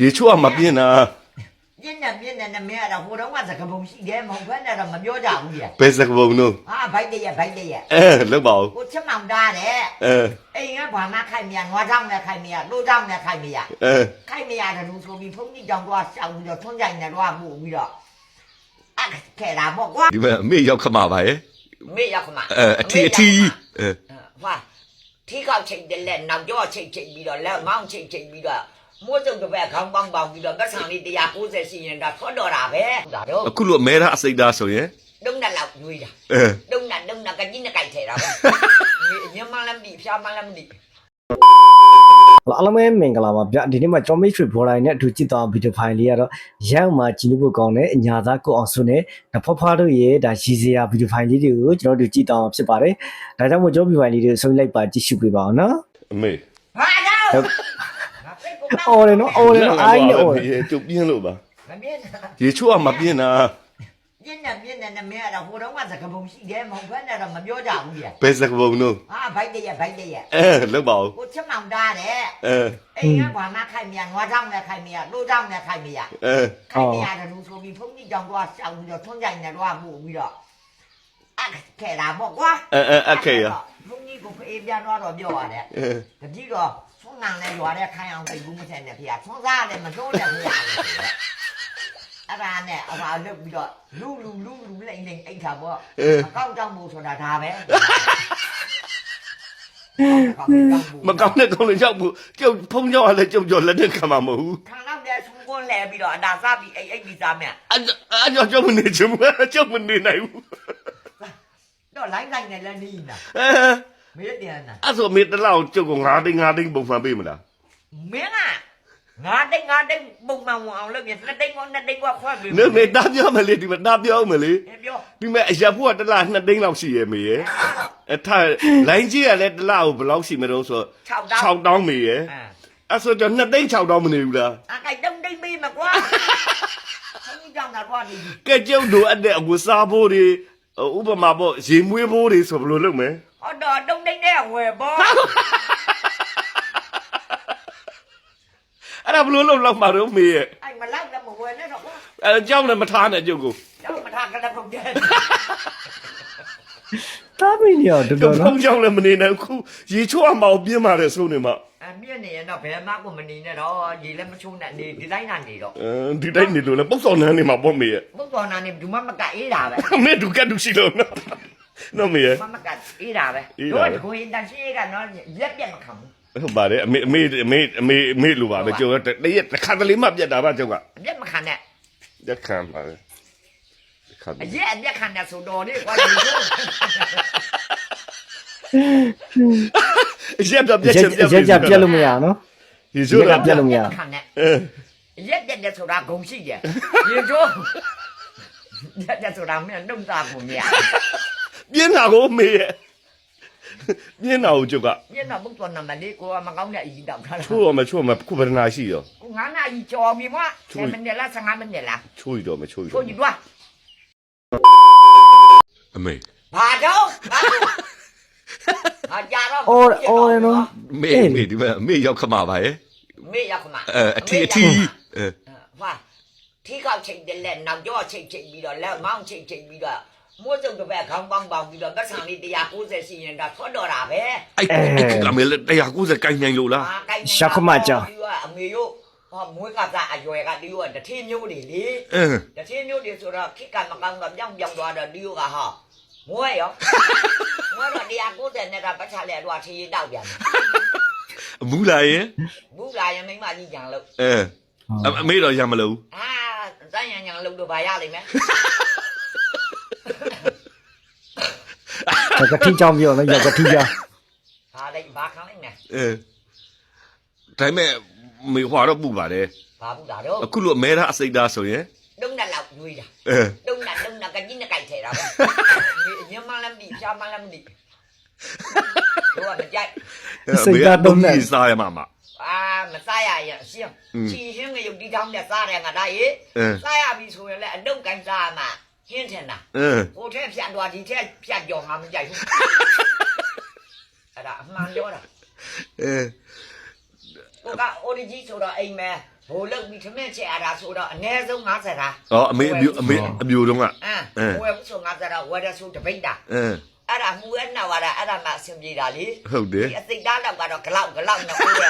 ရေချိုးကမပြင်းတာပြင်းနေပြင်းနေနဲ့မင်းအဲ့ဒါဟိုတုန်းကစကပုံရှိတယ်မဟုတ်ဘဲနဲ့တော့မပြောကြဘူးကြီးဘယ်စကပုံတို့ဟာဘိုက်တရက်ဘိုက်တရက်အဲလောက်ပါဦးကိုချက်မောင်တားတယ်အဲအိမ်ကဘာမှခိုင်မရနွားချောင်းနဲ့ခိုင်မရတိုးချောင်းနဲ့ခိုင်မရအဲခိုင်မရတယ်လို့ဆိုပြီးဖုန်းကြီးကြောင်တော့ရှောက်ပြီးတော့ထွန်းကြိုင်နဲ့တော့မှုပြီးတော့အဲ့ခဲတာပေါ့ကွာဒီမဲ့အမေရောက်ခမပါရဲ့မေရောက်ခမအဲအထီးအထီးအဲဟာထီကောက်ချိန်တယ်လက်နောက်ကျောချိန်ချိန်ပြီးတော့လက်မောင်းချိန်ချိန်ပြီးတော့ မိုးစုံတစ်ပတ်ခေါင်းပေါင်းပေါင်းပြီးတော့ပတ်စံလေး190စီရင်တော့ထွတ်တော်တာပဲဒါတော့အခုလိုမဲသားအစိတ်သားဆိုရင်တုံးနဲ့လောက်ရွေးတာအဲတုံးနဲ့တုံးနဲ့ကကြီးနဲ့ကြိုက်ထဲတာပဲညမလမ်းပြီဖျားမလမ်းပြီအားလုံးပဲမင်္ဂလာပါဗျဒီနေ့မှာ John Mitchell ဘော်လိုင်းနဲ့အတူကြည့်သွားဗီဒီယိုဖိုင်လေးကတော့ရောက်မှာကြည့်လို့ဖို့ကောင်းတဲ့အညာသားကိုအောင်စွနဲ့နဖဖားတို့ရဲ့ဒါရည်စရာဗီဒီယိုဖိုင်လေးတွေကိုကျွန်တော်တို့ကြည့်သွားမှာဖြစ်ပါတယ်ဒါကြောင့်မို့ကျွန်တော်ဗီဒီယိုဖိုင်လေးတွေကိုဆုံးလိုက်ပါကြည့်ရှုပေးပါအောင်နော်အမေဟာတော့ အော်တယ်နော်အော်တယ်နော်အိုင်းနဲ့အော်တယ်ရေကျုပ်ပြင်းလို့ပါမမြင်ရေချိုးကမပြင်းတာပြင်းနေပြင်းနေနဲ့မင်းအဲ့ဒါဟိုတုန်းကစကပုံရှိတယ်မဟုတ်ဘဲနဲ့တော့မပြောကြဘူးကြီးဘယ်စကပုံတို့ဟာဘိုက်တရက်ဘိုက်တရက်အဲလောက်ပါဦးကိုချက်မောင်တားတယ်အဲအိမ်ကဘာမှခိုင်မရနွားချောင်းနဲ့ခိုင်မရတိုးချောင်းနဲ့ခိုင်မရအဲခိုင်မရတယ်လို့ဆိုပြီးဖုန်းကြီးကြောင်တော့ရှောက်ပြီးတော့ထွန်းကြိုင်နဲ့တော့မှုပြီးတော့အဲ့ခဲတာပေါ့ကွာအဲအဲအခေရဘုန်းကြီးကိုဖေးပြန်တော့တော့ပြောရတယ်အဲတကြီးတော့ ဆွမ်းငံလည်းရွာတဲ့ခိုင်းအောင်တိတ်ဘူးမထင်နဲ့ဖေ။ဆွမ်းစားလည်းမစိုးတဲ့ဖေ။အဲ့ဒါနဲ့အပါလုတ်ပြီးတော့လူလူလူလူလိမ့်လိမ့်အိတ်တာပေါ့မကောက်ကြောက်မှုဆိုတာဒါပဲမကောင်းတဲ့ကောင်းလေးရောက်ဘူးကျုပ်ဖုံးကြောက်ရလဲကျုပ်ကြောလက်နဲ့ခံမှာမဟုတ်ဘူးခံတော့တဲ့ဆုံးကွန်းလဲပြီးတော့အတာစားပြီးအိတ်အိတ်ပြီးစားမယ်အဲ့အဲ့ကြောင့်ကျုပ်မနေချင်ဘူးကျုပ်မနေနိုင်ဘူးတော့လိုင်းဆိုင်နဲ့လည်းနီးနေတာအဲ မေးတယ်နာအဲ့ဆိုမေတလောက်ကျုပ်က9သိန်း9သိန်းပုံမှန်ပေးမလားမင်းကငါတိတ်ငါတိတ်ပုံမှန်ဝင်အောင်လုပ်ရင်နှစ်တိတ်ကောနှစ်တိတ်ကောခွဲပြီးနေမေတားပြောမလေးဒီမှာတားပြောမလေးပြောဒီမဲ့အရက်ဖို့ကတစ်လား2သိန်းလောက်ရှိရဲ့မေရဲ့အထားလိုင်းကြီးကလည်းတစ်လားကိုဘယ်လောက်ရှိမလို့ဆို6တောင်း6တောင်းမေရဲ့အဲအဲ့ဆိုတော့2သိန်း6တောင်းမနေဘူးလားအကိုက်တုံးတိတ်ပေးမကွာဆင်းကြောင်တာကွာနေပြီကဲကျုပ်တို့အဲ့တဲ့အဝစားဖို့တွေ ဥပမာပေါ့ရေမွေးဖို့တွေဆိုဘယ်လိုလုပ်မလဲဟောတော့တုံးတိတ်တဲ့ဝယ်ပေါ့အဲ့ဒါဘယ်လိုလုပ်လောက်မှာတော့မေရဲ့အဲ့မလောက်လည်းမဝယ်နဲ့တော့ကွာအဲ့ကြောက်လည်းမထားနဲ့ကျုပ်ကိုကျောင်းမထားကလည်းပုံတယ်တားပြီးနေတော့တော်ကျုတော်ပ်ဖုံးနော်ကြောက်လည်းမနေနိုင်ဘူးရေချိုးအောင်မအောင်ပြင်းပါလေဆုံးနေမှာအ မြင့်နေရင်တော့ဘယ်မှကိုမနေနဲ့တော့ရေလည်းမချိုးနဲ့နေဒီတိုင်းနာနေတော့အဲဒီတိုင်းနေလို့လည်းပုတ်စော်နန်းနေမှာပေါ့မေရဲ့ဘုတော်နာနေဘူးမမကအေးတာပဲမေဒုကတ်ဒုရှိလို့နော်နော်မေရဲ့မမကအေးတာပဲအေးတာပဲတို့ကိုရင်တန်ရှိကနော်ရက်ပြက်မခံဘူးဟုတ်ပါတယ်အမေအမေအမေအမေအမေလိုပါပဲကျုပ်ကတရက်တစ်ခါတလေမှပြတ်တာပါကျုပ်ကရက်မခံနဲ့ရက်ခံပါလေတစ်ခါတအလေရက်အရက်ခံတဲ့ဆိုတော်လေးကွာဒီလို ရက်ပြတ်ပြတ်ချင်ပြတ်ရက်ကြပြက်လို့မရနော်ဒီဆိုတော့ပြတ်လို့မရခံနဲ့အဲရက်ပြက်တဲ့ဆိုတာဂုံရှိတယ်ရေကျိုးရက်တဲ့ဆိုတာမင်းလုံသားကိုမြင်ပြင်းတာကိုမေရဲ့ပြင်းတာကိုကျုပ်ကညတော့ဘုတော်နာမလေးကိုမကောင်းတဲ့အကြီးတောက်ထားတာချိုးတော့မချိုးမခုဗဒနာရှိရောကိုငါနာကြီးကြော်ပြီမ10မိနစ်လား15မိနစ်လားချိုးရတော့မချိုးရချိုးကြည့်တော့အမေဘာတော့ ဟာကြတော့အော်အော်တယ်နော်မေမေဒီမှာမေရောက်ခမပါရဲ့မေရခမအဲအထီးအထီးအဲဟာထီကောက်ချိန်တယ်လက်နောက်ကျောချိန်ချိန်ပြီးတော့လက်မောင်းချိန်ချိန်ပြီးတော့မိုးစုံတစ်ပတ်ခေါင်းပေါင်းပေါင်းပြီးတော့ပတ်စံလေး190စီရင်တော့ထွတ်တော်တာပဲအဲ့အဲ့ကမေ190ကိုင်းနိုင်လို့လားဟာကိုက်ရှက်ခမကြောင်ဒီကအမေတို့ဟောမွေးကစားအရွယ်ကဒီကတထေးမျိုးတွေလေအင်းတထေးမျိုးတွေဆိုတော့ခိကမကောင်းတော့ပြောင်းပြောင်းသွားတော့ဒီကဟာမွေးရောမွေးတော့190နဲ့က ပတ်ချလဲတော့ထေးတောက်ပြန်အမူလာရဲ့ဘူးလာရင်မိမကြီးကြံလို့အဲအမေတော့ရမလို့အာဇန်ရံညံလို့တော့ဗာရလိမ့်မယ်ကတိကြောင်ပြောနော်ရကတိကြောင်ဟာလိုက်ဘာခံလိုက်မယ်အဲဒါပေမဲ့မေဟွာတော့ပူပါတယ်ဘာဘူးတာတော့အခုလိုအမဲသားအစိတ်သားဆိုရင်တုံးနဲ့လောက်ရွေးတာအဲတုံးနဲ့တုံးနဲ့ကကြီးနဲ့ကြိုက်ထဲတာပဲညမလမ်းပြီရှာမလမ်းပြီ တို့ကမကြိုက်ကြီးစားရမှာမှာအာမစားရရင်အရှင်းချီရှင်းငရုတ်ဒီတောင်းနဲ့စားတယ်ငါဒါရေအဲစားရပြီဆိုရင်လည်းအတုတ်ကန်စားမှာဟင်းထင်တာအဲဟိုထဲဖြတ်သွားဒီထဲဖြတ်ကြော်ငါမကြိုက်ဘူးအဲ့ဒါအမှန်ပြောတာအဲကိုက origin ဆိုတော့အိမ်မဲဟိုလောက်ပြီးခမင်းချက်ရတာဆိုတော့အနည်းဆုံး50တာဩအမေအမျိုးအမေအမျိုးတုံးကအမ်အဲဝယ်ဆို50တာဝယ်ရဆိုတပိတ်တာအင်း အဲ့ဒါမှုရဲ့နောက်လာအဲ့ဒါမှအဆင်ပြေတာလေဟုတ်တယ်ဒီအစိတ်သားလောက်ကတော့ဂလောက်ဂလောက်နဲ့ဟိုရ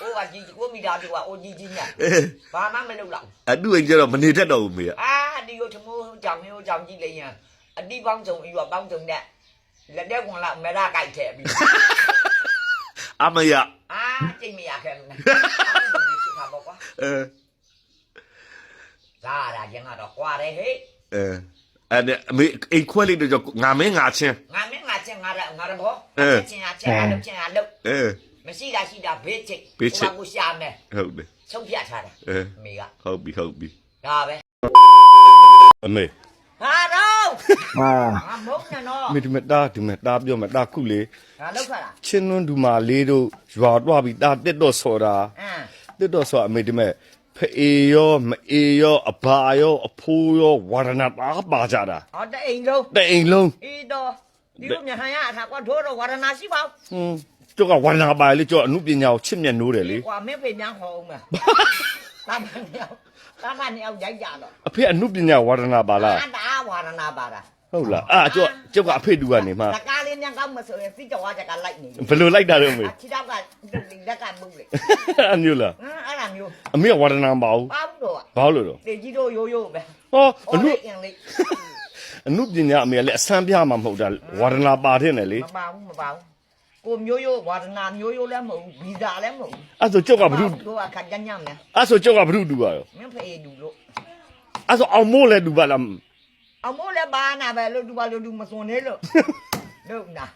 ဟိုကကြီးကိုမိသားစုကအိုကြီးကြီးညအဲဘာမှမလုပ်တော့အတူအိမ်ကျတော့မနေတတ်တော့ဘူးမေကအာဒီကိုထမိုးကြောင်မျိုးကြောင်ကြည့်လိုက်ရင်အတိပေါင်းစုံအယူပေါင်းစုံနဲ့လက်တဲ့ကွန်လောက်မရကြိုက်တယ်ပြီးအမယအာကြိတ်မရခဲ့ဘူးနဲ့အခုဒီရှိတာပေါ့ကွာအဲဒါရရင်ကတော့ကွာတယ်ဟဲ့အဲ အဲ့ဒါအမေအိမ်ခွဲလိုက်တော့ငါမင်းငါချင်းငါမင်းငါချင်းငါရငါရဘောအဲချင်းချင်းချင်းအလုပ်ချင်းအလုပ်အဲမရှိတာရှိတာဘေးချိတ်ဘေးချိတ်ကိုရှာမယ်ဟုတ်တယ်ဆုံးဖြတ်ထားတယ်အဲအမေကဟုတ်ပြီဟုတ်ပြီဒါပဲအမေဟာတော့အာငါမဟုတ်နဲ့နော်အမေဒီမဲ့တာဒီမဲ့တာပြောမဲ့တာခုလေငါလောက်ခါလားချင်းလွန်းဒူမာလေးတို့ရွာတော့ပြီးတာတက်တော့ဆော်တာအမ်တက်တော့ဆော်အမေဒီမဲ့ ဖအေရောမအေရောအဘာရောအဖိုးရောဝါရဏတာပါကြတာဟောတအိမ်လုံးတဲ့အိမ်လုံးအေးတော့ဒီလိုမြန်ဟန်ရအထာကွာထိုးတော့ဝါရဏရှိပါဟွန်းကျုပ်ကဝါရဏပါလေကျုပ်အမှုပညာကိုချစ်မြတ်နိုးတယ်လေကွာမင်းဖေပြန်ခေါ်အောင်မယ်တာမန်ယောတာမန်ယောရိုက်ကြတော့အဖေအမှုပညာဝါရဏပါလားအာတာဝါရဏပါတာဟုတ်လားအာကျုပ်ကျုပ်ကအဖေတူကနေမှတကားလေးမြန်ကောင်းမဆိုရင်စိတ်တော်ကကလိုက်နေဘယ်လိုလိုက်တာတော့မေအချီတော့က လက်ကမှုလေအမျိုးလားဟမ်အဲ့ဒါမျိုးအမေကဝါရဏပါဘူးပါဘူးတော့ဘာလို့လဲတော့တေကြီးတို့ရိုးရိုးပဲဟောအဟောမှုလေးအင်လေးအမှုပညာအမေကလည်းအဆန်းပြမှာမဟုတ်တာဝါရဏပါတဲ့နဲ့လေမပါဘူးမပါဘူးကိုမျိုးရိုးဝါဒနာမျိုးရိုးလည်းမဟုတ်ဘူးဗီဇာလည်းမဟုတ်ဘူးအဲ့ဆိုကျုပ်ကဘုရုတို့ကခက်ကြညံ့မယ်အဲ့ဆိုကျုပ်ကဘုရုတူပါရောမင်းဖေးဒူလို့အဲ့ဆိုအောင်မိုးလည်းတူပါလားအမိုးလည်းဘာနာပဲလို့ဒူပါလို့ဒူမစွန်နေလို့လို့နာ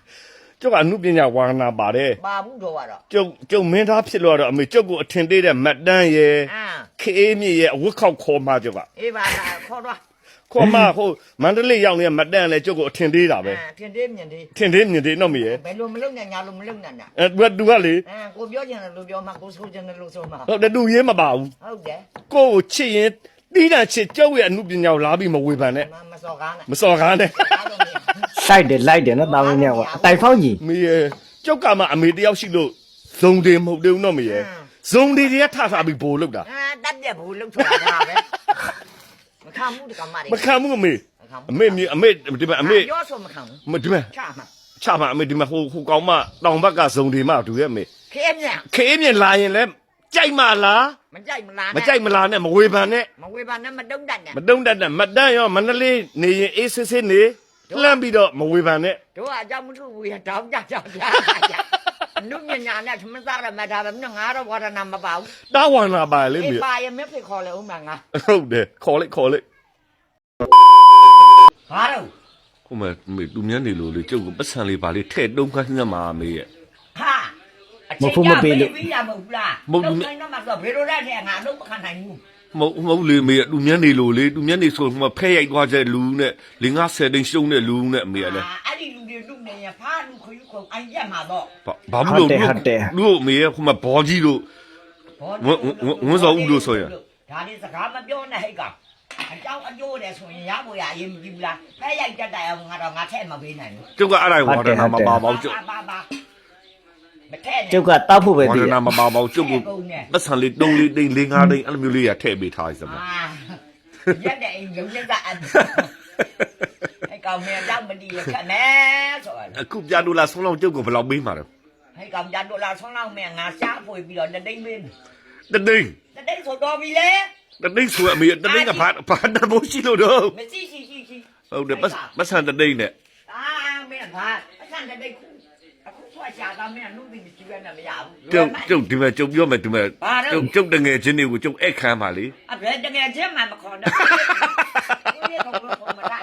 ကျုပ်ကအမှုပညာဝါရဏပါတယ်ဘာဘူးတော့ကတော့ကျုပ်ကျုပ်မင်းသားဖြစ်လို့တော့အမေကျုပ်ကိုအထင်သေးတဲ့မတ်တန်းရဲ့အာခေးမြင့်ရဲ့အဝတ်ခောက်ခေါ်မှကျုပ်ကအေးပါလားခေါ်တော့ခေါ်မှဟိုမန္တလေးရောက်နေတဲ့မတ်တန်းလည်းကျုပ်ကိုအထင်သေးတာပဲအာထင်သေးမြင်သေးထင်သေးမြင်သေးတော့မေရဲ့ဘယ်လိုမလုပ်နဲ့ညာလိုမလုပ်နဲ့နာအဲသူကသူကလေအာကိုပြောချင်တယ်လို့ပြောမှကိုဆိုချင်တယ်လို့ဆိုမှဟုတ်တယ်သူရေးမပါဘူးဟုတ်တယ်ကိုယ့်ကိုချစ်ရင်တီးတန့်ချစ်ကျုပ်ရဲ့အမှုပညာကိုလာပြီးမဝေဖန်နဲ့မမစော်ကားနဲ့မစော်ကားနဲ့အား လုံးနေလိုက်တယ်လိုက်တယ်နော်တာဝန်မြောက်ကအတိုင်ဖောက်ကြီးမေရဲ့ကျုပ်ကမှအမေတယောက်ရှိလို့ဇုံတယ်မဟုတ်သေးဘူးတော့မေရဲ့ဇုံတယ်တွေကထထပြီးဘိုလ်လောက်တာအာတတ်တဲ့ဘူးလှုပ်ထွက်တာပဲမခံမှုတကမရီမခံဘူးအမေအမေမြေအမေဒီမှာအမေရောဆိုမခံဘူးမဒီမှာချမှာချပါအမေဒီမှာဟိုဟိုကောင်မတောင်ဘက်ကဇုံတယ်မတူရဲ့အမေခဲမြတ်ခေးမြင်လာရင်လဲကြိုက်မလားမကြိုက်မလားမကြိုက်မလားနဲ့မဝေဖန်နဲ့မဝေပါနဲ့မတုံးတတ်နဲ့မတုံးတတ်တဲ့မတန်းရောမန္တလေးနေရင်အေးစစ်စစ်နေ လှမ်းပြီးတော့မဝေဖန်နဲ့တို့ကအကြောင်းမထုဘူးရတောင်းကြကြောက်ကြနုညညာနဲ့သမစားရမတာပဲငါတော့ဝါဒနာမပါဘူးတာဝန်လာပါလေအေးမြေပါရမဖိခေါ်လေဦးမငါဟုတ်တယ်ခေါ်လိုက်ခေါ်လိုက်ဘာတော့ဟိုမှာမေသူများနေလို့လေကျုပ်ကပတ်စံလေးပါလေးထဲ့တုံးခန်းညမှာမေရဲ့ ဟာပြီးရမဟုတ်လားနိုင်တော့မှဆိုဘယ်လိုလဲတဲ့ငါအလုပ်မခံနိုင်ဘူး မဟုတ်မဟုတ်လေမေသူများနေလို့လေသူများနေဆိုဟိုမှာဖဲရိုက်သွားတဲ့လူနဲ့လင်းကားဆယ်တိန်ရှုံးတဲ့လူနဲ့အမေကလည်းအဲ့ဒီလူတွေလူနေရဖားလူခယူခုံအိုင်ရက်မှာတော့ဘာဘာလို့လို့လို့အမေရဲ့ဟိုမှာဘောကြီးလို့ဒါလေးစကားမပြောနဲ့ဟဲ့ကောင်အကြောင်းအကျိုးတယ်ဆိုရင်ရဖို့ရအရင်မကြည့်ဘူးလားဖဲရိုက်တတ်တယ်အောင်ငါတော့ငါထက်မပေးနိုင်ဘူးကျုပ်ကအဲ့ဒါဝါဒနာမပါပါဘူးကျုပ်ပါပါ မထက်နဲ့ကျုပ်ကတောက်ဖို့ပဲဝါတည်ဒရနာမပါပါဘူးကျုပ်ကပတ်စံလေးတုံးလေးတိန်လင်းကားတိန်အဲ့လိုမျိုးလေးရထည့်ပေးထားစမ်းအာရက်တဲ့အိမ်ရုံရက်ကအအဲ့ကောင်မြန်တော့မဒီရခက်မယ်ဆိုတော့အခုပြဒူလာဆုံးလောက်ကျုပ်ကိုဘယ်လောက်ပေးမှာလဲအဲ့ကောင်ကြတော့လာဆောင်းလောက်မြန်ငါရှားဖွေပြီးတော့တတိမ့်မင်းတသိန်းတတိမ့်ဆိုတော့ပြီလေတသိန်းဆိုအမေတသိန်းကဘာဘာတမိုးရှိလို့တော့မရှိရှိရှိရှိဟုတ်တယ်ပတ်ပတ်စံတသိန်းနဲ့အာမင်းဘာအဆန်တတိတ်ခု အခုဆွာရှာတာမင်းလူပြီးကြည့်ရနေမရဘူးကျုပ်ကျုပ်ဒီမဲ့ကျုပ်ပြောမယ်ဒီမဲ့ကျုပ်ကျုပ်တငယ်ချင်းတွေကိုကျုပ်အဲ့ခမ်းပါလေအဘယ်တကယ်ချင်းမှမခေါ်တော့ဒီကောင်ကခေါ်မလား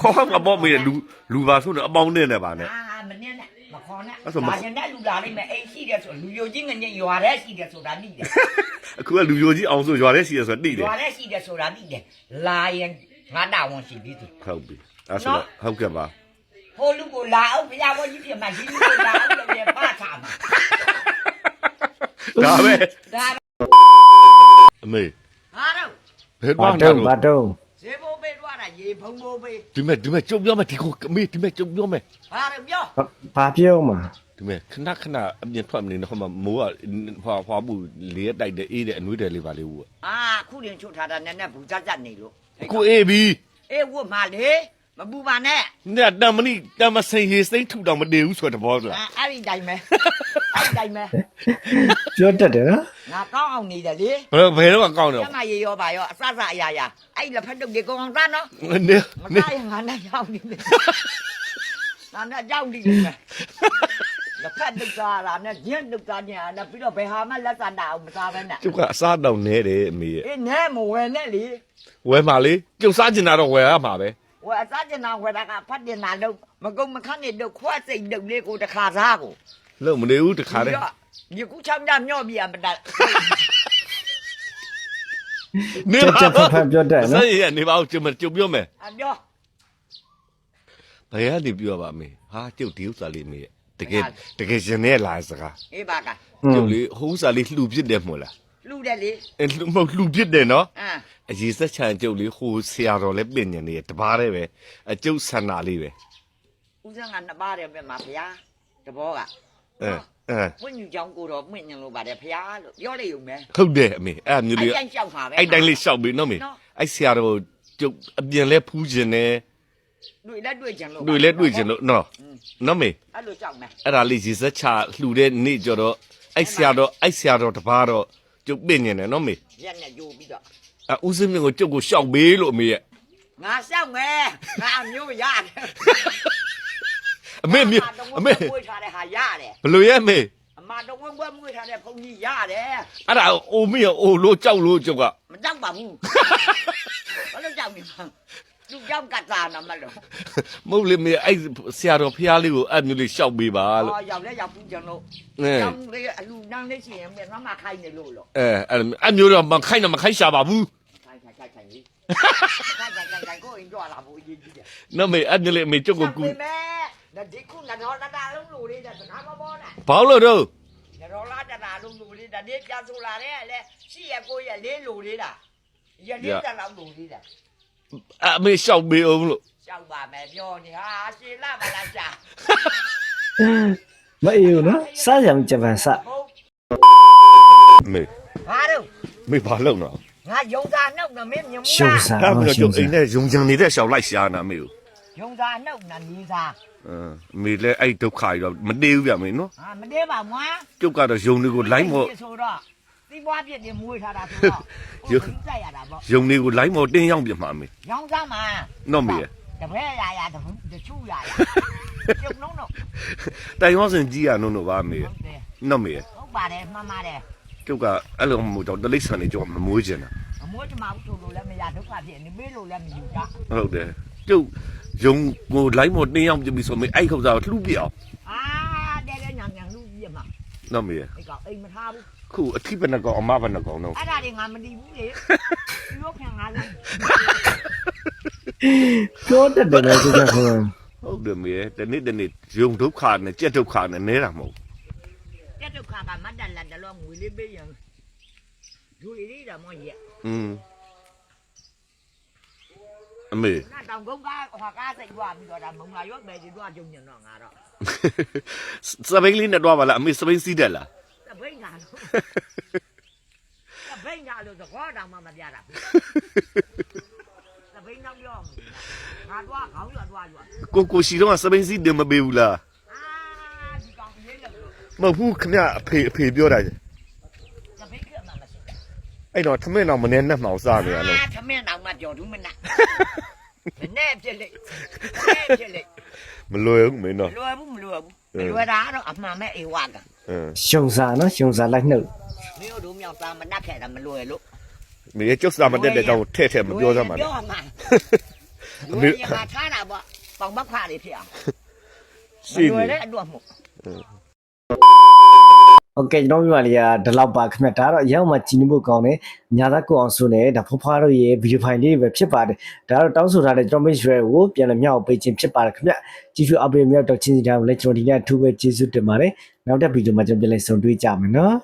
ခေါ်မှာပေါ့မေလူလူပါဆိုတော့အပေါင်းနဲ့နဲ့ပါနဲ့ အာမင်းနဲ့မခေါ်နဲ့အဲ့ဆိုမဒါရင်တဲ့လူလာလိမ့်မယ်အိမ်ရှိတယ်ဆိုလူယိုချင်းငညရွာတဲ့ရှိတယ်ဆိုတာသိတယ်အခုကလူယိုကြီးအောင်ဆိုရွာထဲရှိရဆိုတော့တိတယ်ရွာတဲ့ရှိတယ်ဆိုတာသိတယ်လာရင်ငါတာဝန်ရှိပြီသူဟုတ်ပြီအဲ့ဆိုတော့ဟုတ်ကဲ့ပါ ဟိုလူကိုလာအောင်ဘုရားဘောကြီးပြမှဒီလူကိုလာအောင်လည်းဖတ်ထားမှာဒါပဲဒါအမေဟာတော့ဘယ်ဘာတော့တော့ဘာတော့ဇေဘိုးပေးတော့တာရေဖုံဘိုးပေးဒီမဲ့ဒီမဲ့ကျုပ်ပြောမယ်ဒီကိုအမေဒီမဲ့ကျုပ်ပြောမယ်ဟာတော့ပြောဘာပြောမှာဒီမဲ့ခဏခဏအပြင်ထွက်မနေတော့ဟိုမှာမိုးကဟွာဟွာဘူးလေးတိုက်တဲ့အေးတဲ့အနွေးတယ်လေးပါလေးဘူးအာခုတင်ချုပ်ထားတာနည်းနည်းဘူးကြကြနေလို့ကိုအေးပြီအေးဝတ်မှလေ မပူပါနဲ့နဲ့တမဏိတမစိန်ရေစိမ့်ထူတော့မတည်ဘူးဆိုတဲ့ဘောလားအာအဲ့ဒီတိုင်းပဲအဲ့ဒီတိုင်းပဲပြောတတ်တယ်နော်ငါကောင်းအောင်နေတယ်လေဘယ်ဘယ်တော့ကောင်းတယ်ကျမရေရောပါရောအစစအရာရာအဲ့လက်ဖက်တုပ်တွေကောင်းအောင်သားနော်နေမနေသားရင်ငါနဲ့ရောက်နေတယ်ငါနဲ့ကြောက်နေတယ်လက်ဖက်တုပ်သားလာနဲ့ညက်တုပ်သားညာနဲ့ပြီးတော့ဘယ်ဟာမှလက်စတာအောင်မစားဘဲနဲ့ကျုပ်ကအစားတောင်နေတယ်အမေရဲ့အေးနဲမဝယ်နဲ့လေဝဲပါလေကျုပ်စားကျင်တာတော့ဝယ်ရမှာပဲ ဝယ်အစားကျင်တာဝယ်တာကဖတ်တင်တာလို့မကုန်းမခန့်နေတော့ခွက်စိတ်တုပ်လေးကိုတစ်ခါစားကိုလို့မနေဘူးတခါတည်းညကူချမ်းကြမြော့ပြရမတတ်ချက်ချက်ဖတ်ဖတ်ပြောတတ်ဆက်နော်ရနေပါဦးကျုပ်မကျုပ်ပြောမယ်အပြောဘယ်ကနေပြောပါမေဟာကျုပ်ဒီဥစ္စာလေးမေရဲ့တကယ်တကယ်ရှင်နေလားစကားအေးပါကကျုပ်လေဟိုဥစ္စာလေးလှူပြစ်တယ်မို့လားလူတယ်လေအဲလှူမဟုတ်လှူပြစ်တယ်နော်အမ် အရေးစက်ချန်ကျုပ်လေးဟိုဆရာတော်လည်းပြင်နေတယ်တပားတည်းပဲအကျုပ်ဆန္ဒလေးပဲဦးစံကနှစ်ပါးတယ်ပဲမှာဖျားတဘောကအဲအဲဝိညာဉ်ကြောင့်ကိုတော့မြင့်ညင်လို့ပါတယ်ဖျားလို့ပြောလိုက်ုံပဲဟုတ်တယ်အမေအဲ့မျိုးလေးအဲ့တိုင်းလျှောက်ပါပဲအဲ့တိုင်းလေးရှောက်ပြီနော်မေနော်အဲ့ဆရာတော်ကျုပ်အပြင်လဲဖူးခြင်းနဲ့တွေ့လက်တွေ့ကြံလို့တွေ့လဲတွေ့ခြင်းလို့နော်နော်မေအဲ့လိုကြောက်မယ်အဲ့ဒါလေးရေစက်ချလှူတဲ့နေ့ကျတော့အဲ့ဆရာတော်အဲ့ဆရာတော်တပားတော့ ကျုပ်ပြင်နေတယ်နော်မေရက်နဲ့ကြိုးပြီးတော့အဦးစင်းမြင့်ကိုကျုပ်ကိုရှောက်ပေးလို့အမေရဲ့ငါရှောက်မယ်ငါအမျိုးရတယ်အမေမြေအမေမွေးထားတဲ့ဟာရတယ်ဘလို့ရဲ့မေအမတော်ဝဲဝဲမွေးထားတဲ့ဘုန်းကြီးရတယ်အဲ့ဒါအိုမေအိုလို့ကြောက်လို့ကျုပ်ကမကြောက်ပါဘူးဘာလို့ကြောက်နေမှာ သူကြောက်ကတ်တာနမလို့မဟုတ်လေမေအဲ့ဆရာတော်ဖះလေးကိုအဲ့မျိုးလေးရှောက်ပေးပါလို့ အော်ရောက်လဲရောက်ဘူးကျွန်တော်အဲ ကြောက်လေအလူနန်းလေးရှိရင်ပြန်မခိုင်းနေလို့လို့အဲအဲ့အဲ့မျိုးတော့မခိုင်းတော့မခိုင်းရှာပါဘူးခိုင်းခိုင်းခိုင်းခိုင်းကြီးခိုင်းခိုင်းခိုင်းခိုင်းကိုရင်ကြွလာဖို့အရေးကြီးတယ်နော်မေအဲ့မျိုးလေးအမေကျုပ်ကိုကူပေမဲ့ဒါဒီခုနတော်တာလုံးလို့လေးတဲ့စကားမပေါ်နဲ့ဘာလို့တော့တော်လာတာလုံးလို့လေးဒါဒီပြဆိုလာတဲ့လေရှိရကိုရလေးလို့လေးတာရလေးတက်လောက်လို့လေးတာ အမေရှောက်ပေးအောင်လို့ရှောက်ပါမယ်ပြောနေဟာရှင်းလာပါလားရှာမအေးဘူးနော်စားကြမ်းဂျပန်စဟုတ်မေဘာလို့မေဘာလုပ်နော်ငါယုံသားနှုတ်နမင်းမြင်မရှုံလားစားဒါမှမနော်ဟုတ်ရှုံကျုပ်အိ စားမ်ထဲယုံကြံနေတဲ့ရှောက်လိုက်ရှာနာမေကိုယုံသားနှုတ်နနီးသားအင်းမေလည်းအဲ့ဒုက္ခကြီးတော့မတေးဘူးဗျမေနော်ဟာမတဲပါမွာကျုပ်ကတော့ယုံတွေကိုလိုင်းမော်ဆိုတော့ဒီဘွားပြစ်တင်မွေးထားတာဆိုတော့ယုံဟုတ်ကြရတာပေါ့ယုံတွေကိုလိုင်းမော်တင်းရောက်ပြမှာမေရောင်းသားမှာနော်မေရဲ့တပည့်ရရတပူတချူရရကျုပ်လုံးတော့တိုင်ရောစင်ကြီးရနုံတော့ပါမေရဲ့ဟုတ်တယ်နော်မေရဲ့ဟုတ်ပါတယ်မှန်ပါတယ်ကျုပ်ကအဲ့လိုမဟုတ်တော့တလိษံနေကျုပ်ကမမွေးချင်တာအမွေးတမဘူးဆိုလို့လည်းမရဒုက္ခဖြစ်နေမေးလို့လည်းမယူတာဟုတ်တယ်ကျုပ်ယုံကိုလိုင်းမော်တင်းရောက်ပြပြီဆိုမေအဲ့ခုစားလှူပြအောင်အာတဲ့တဲ့ညံညံလူကြီးမှာနော်မေရဲ့အဲ့ကောင်အိမ်မထားဘူး ခုအထိဘယ်နှကောင်အမဘယ်နှကောင်တော့အဲ့ဒါတွေငါမတည်ဘူးလေပြောခင်ငါလားပြောတတ်တယ်လေသူကဟုတ်တယ်မေတနေ့တနေ့ယုံဒုက္ခနဲ့ကြက်ဒုက္ခနဲ့နဲတာမဟုတ်ကြက်ဒုက္ခကမတ်တန်လာတလောငွေလေးပေးရင်ဒူရီရီတာမောရอืมအမေတောင်ကုန်းကဟောကားစိတ်ွားပြီးတော့ဒါမုံလာရော့ပဲဒီတော့ကြုံညံတော့ငါတော့စပိန်လေးနဲ့တော့ပါလားအမေစပိန်စီးတယ်လားိန်ကလို့တပိန်ကလို့သဘောတောင်မှမပြတာတပိန်တော့ပြောငါတော့ခေါင်းရတော့ရွာကိုကိုရှိတော့စပိန်စီတင်မပေးဘူးလားအာဒီကောင်ရေးလို့မဟုတ်ဘူးခင်ဗျအဖေအဖေပြောတာကြီးတပိန်ကမှမရှိအဲ့တော့သမင်းတော်မနေနဲ့မှောင်စားနေရလို့အာသမင်းတော်မှကြော်သူမနာမနဲ့ပြစ်လိုက်မနဲ့ပြစ်လိုက်မလွယ်ဘူးမင်းတော့မလွယ်ဘူးမလွယ်ဘူးမလွယ်တာကတော့အမှန်မဲ့ဧဝက ရှုံစာနော်ရှုံစာလိုက်နှုတ်မင်းတို့မြောက်သားမတတ်ခဲ့တာမလွယ်လို့မင်းရဲ့ကျုပ်စာမတက်တဲ့အကြောင်းထဲ့ထဲ့မပြောစမ်းပါနဲ့ပြောမှာအမေကထားတာပေါ့ပေါင်မခွာလေးဖြစ်အောင်ရှင်းတယ်လွယ်တဲ့အတော့မို့ โอเคကျွန်တော်မြန်မာလေးကဒီလောက်ပါခင်ဗျဒါတော့ရောက်မှကြည်နမှုကောင်းတယ်ညာသားကိုအောင်စုနဲ့ဒါဖွားဖွားတို့ရဲ့ဗီဒီယိုဖိုင်လေးတွေပဲဖြစ်ပါတယ်ဒါတော့တောင်းဆိုထားတဲ့ကျွန်တော်မိတ်ဆွေကိုပြန်လည်မြောက်ပေးခြင်းဖြစ်ပါတယ်ခင်ဗျကြည့်ရှုအပဒေမြောက်တော့ချင်းစီတာကိုလည်းကျွန်တော်ဒီနေ့အထူးပဲကျေးဇူးတင်ပါတယ်နောက်တဲ့ဗီဒီယိုမှာကျွန်တော်ပြန်လည်ဆုံတွေ့ကြမယ်နော်